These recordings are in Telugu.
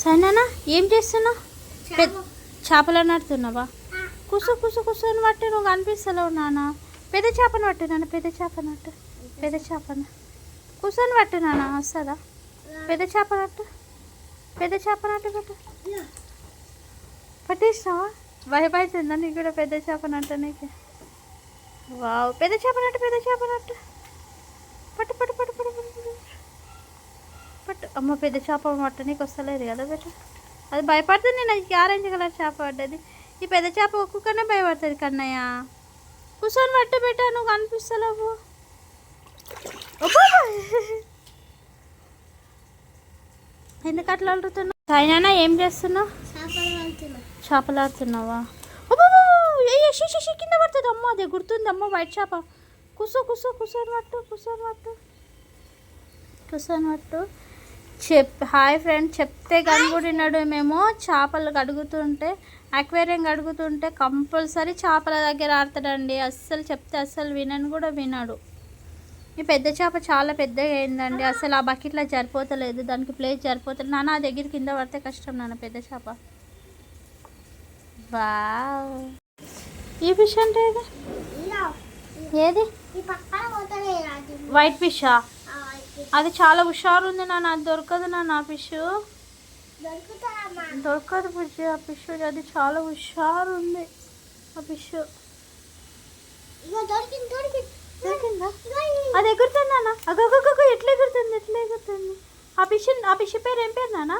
సైనా ఏం చేస్తున్నావు? పెద్ద చేపలు నడుతున్నావా కుసు కుసు కుసుని పట్టి నువ్వు కనిపిస్తలేవు నాన్న. పెద్ద చేపను పట్టు నాన్న పెద్ద చేపను పట్టు. పెద్ద చేపను. కూర్చొని పట్టు నాన్న వస్తుందా? పెద్ద చేప నట్టు పెద్ద చేప నట్టు పట్టు. పట్టేసినావా? భయపడుతుందా నీకు కూడా పెద్ద చేప నట్టు నీకు? వావ్ పెద్ద చేప నట్టు పెద్ద చేప నట్టు పట్టు పట్టు పట్టు పట్టు పట్టు పట్టు. పట్టు అమ్మ పెద్ద చేప పట్టు నీకు వస్తలేదు కదా బేట. అది భయపడుతుంది నేను ఆరెంజ్ కలర్ చేప పడ్డది. ఈ పెద్ద చేప ఒక్కొక్కనే భయపడుతుంది కన్నయ్య. కూర్చొని పట్టు పెట్టా నువ్వు కనిపిస్తలేవు. ఎందుకు అట్లా అడుగుతున్నావు సాయినా ఏం చేస్తున్నావు? చేపలు ఆడుతున్నావా అబ్బబ్బో! కింద పడుతుంది అమ్మ అది గుర్తుంది అమ్మ వైట్ చేప. కుసో కుసో కూర్చొని పట్టు కూర్చొని పట్టు. కూర్చొని పట్టు. చెప్ హాయ్ ఫ్రెండ్ చెప్తే కనుగొడినాడు మేము చేపలు కడుగుతుంటే అక్వేరియం కడుగుతుంటే కంపల్సరీ చేపల దగ్గర ఆడతాడండి. అస్సలు చెప్తే అస్సలు వినని కూడా వినాడు. ఈ పెద్ద చేప చాలా పెద్దగా అయిందండి. అసలు ఆ బకెట్లో సరిపోతలేదు. దానికి ప్లేస్ సరిపోతలేదు. నాన్న ఆ దగ్గర కింద పడితే కష్టం నాన్న పెద్ద చేప. వావ్. ఈ ఫిష్ అంటే ఏది? ఏది వైట్ ఫిషా? అది చాలా హుషారు ఉంది నాన్న అది దొరకదు నాన్న ఆ ఫిష్ దొరకదు బుజ్జి ఆ ఫిష్ అది చాలా హుషారు ఉంది ఆ ఫిష్ దొరికిందా అది ఎగురుతుంది నాన్న. అగగగగ ఎట్లా ఎగురుతుంది ఎట్లా ఎగురుతుంది? ఆ ఫిష్ ఆ ఫిష్ పేరు ఏం పేరు నాన్న.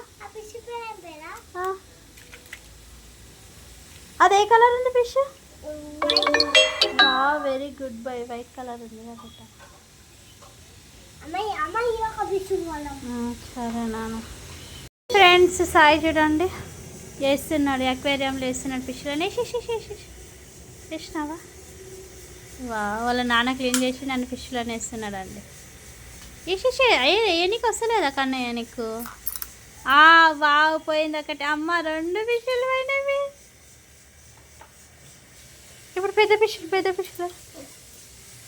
అది ఏ కలర్ ఉంది fish very good bye white colour ఉంది కాబట్టి సరే నాన్న. ఫ్రెండ్స్ సాయి చూడండి. వేస్తున్నాడు అక్వేరియంలో వేస్తున్నాడు ఫిష్లని వేసినావా వా వాళ్ళ నాన్న క్లీన్ చేసి నన్ను ఫిష్లను వేస్తున్నాడు అండి వేసేసి ఏనికి వస్తలేదా కన్నయ్య నీకు? ఆ వావ్ పోయింది ఒకటి. అమ్మ రెండు ఫిష్లు పోయినవి. ఇప్పుడు పెద్ద ఫిష్ పెద్ద ఫిష్లు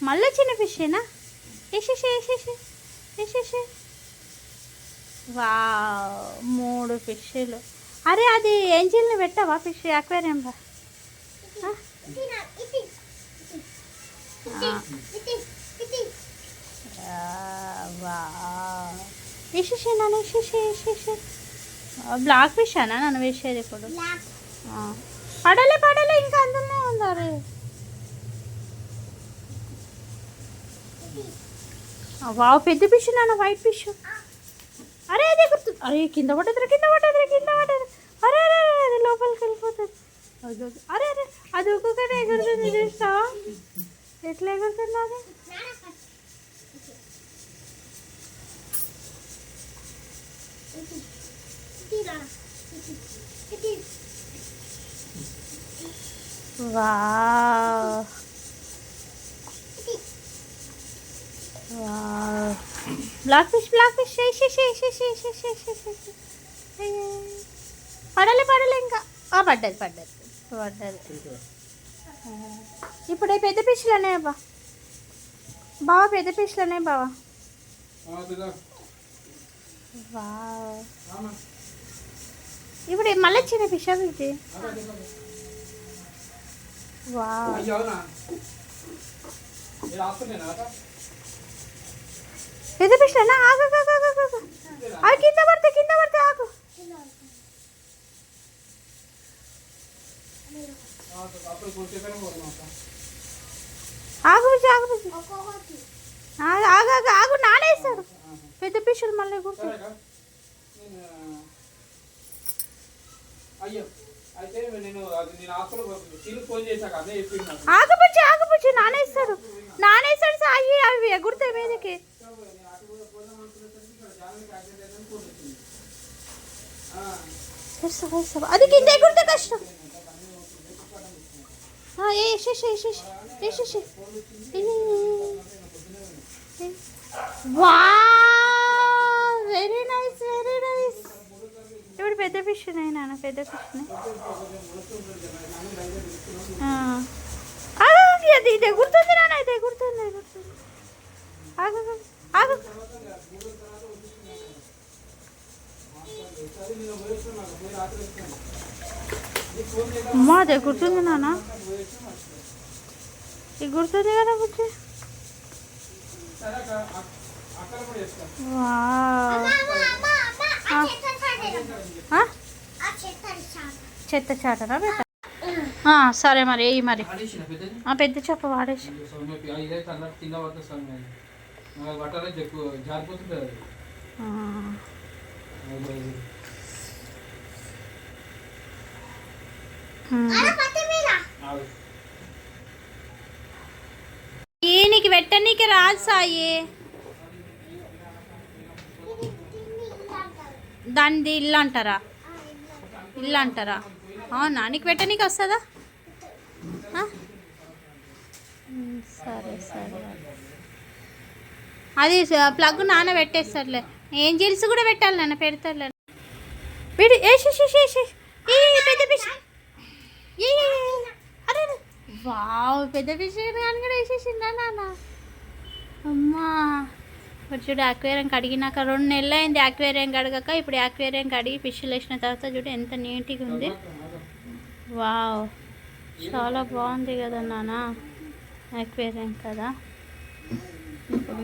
మళ్ళీ చిన్న ఫిషేనా వేసేసి వేసేసే వావ్ మూడు ఫిష్లు. అరే అది ఏంజిల్ని పెట్టావా ఫిష్ అక్వేరియంలో? వేసేసి నన్ను బ్లాక్ ఫిష్ అనా నన్ను వేసేది ఇప్పుడు. పడలే పడలే ఇంకా అందులోనే ఉంది అరే ఆ, వావ్ పెద్ద ఫిష్ నాన్న వైట్ ఫిష్ అరే అదే గుర్తు. అరే కింద పడ్డది కింద పడ్డది కింద పడ్డది అరే అరే అరే, అది లోపలికి వెళ్ళిపోతుంది. అరే అరే అది ఒక్కొక్కటి ఎగురుతుంది చూస్తావా ఎట్లా ఎగురుతుంది అది? Wow. Black fish black fish పడలే పడలే ఇంకా. పడ్డది పడ్డది. పడ్డది. ఇప్పుడు పెద్ద ఫిష్లనే బా బావా పెద్ద ఫిష్లనే బావా. వావ్. ఇప్పుడు మళ్ళీ చిన్న ఫిష్ ఇది వావ్ పెద్ద ఫిష్లనా ఆగు. ఆ కింద పడితే కింద పడితే ఆగు. ఆగు ఆగు. ఆగు. ఆగు ఆగు, నానేస్తాడు పెద్ద ఫిష్లు మళ్ళీ గుర్తు. అయ్యో అయితే నేను అది నేను హాస్పిటల్ తిరిగి ఫోన్ చేశాక అదే చెప్పింది నాకు. ఆగబుచ్చి ఆగబుచ్చి నానేస్తాడు నానేస్తాడు సాయి అవి ఎగురుతాయి మీదకి వేస్తా, వేస్తా. అది కింద ఎగురితే కష్టం ఆ, ఏ వేసేసి వేసేసి వేసేసి వా వెరీ నైస్ వెరీ నైస్ ఇప్పుడు పెద్ద ఫిష్ నాన్న పెద్ద ఫిష్ని అది ఇది ఎగురుతుంది నాన్న ఇది ఎగురుతుంది ఎగురుతుంది ఆగు ఆగు, ఆగు సరే నేను పోయేస్తున్నా పోయి రాత్రి వస్తాను నీకు ఫోన్ చేద్దాం అమ్మా అదే గుర్తుంది నాన్న. ఇది గుర్తుంది కదా బుజ్జి? చెత్త చాటనా? బేట? ఆ, సరే మరి వేయి మరి. పెద్ద చేప వాడేసి. సౌమ్య ఇదే కన్నట్టు కింద పడుతుంది సౌమ్య నాకు పట్టాలంటే ఎక్కువ జారిపోతుంది అది ఆ. అది- అది. హ్మ్. ఆగు. ఈయనకి పెట్టనీకి రాదు సాయి. దానిది ఇల్లు అంటారా? ఇల్లు అంటారా? అవునా? నీకు పెట్టనీకి వస్తుందా? సరే సరే. అది ప్లగ్ నాన్న పెట్టేస్తారులే ఏం జిల్స్ కూడా పెట్టాలి నాన్న పెడతారులే వీడు ఏసి ఏ పెద్ద పిష్ ఏ అరే అరే. వావ్ పెద్ద ఫిష్ కానీ కూడా వేసేసిందా నాన్న? అమ్మా. ఇప్పుడు చూడు అక్వేరియం కడిగినాక రెండు నెలలు అయింది అక్వేరియం కడగక ఇప్పుడు అక్వేరియం కడిగి ఫిష్లు వేసిన తర్వాత చూడు ఎంత నీట్గా ఉంది. వావ్ చాలా బాగుంది కదా నాన్న అక్వేరియం కదా. ఇప్పుడు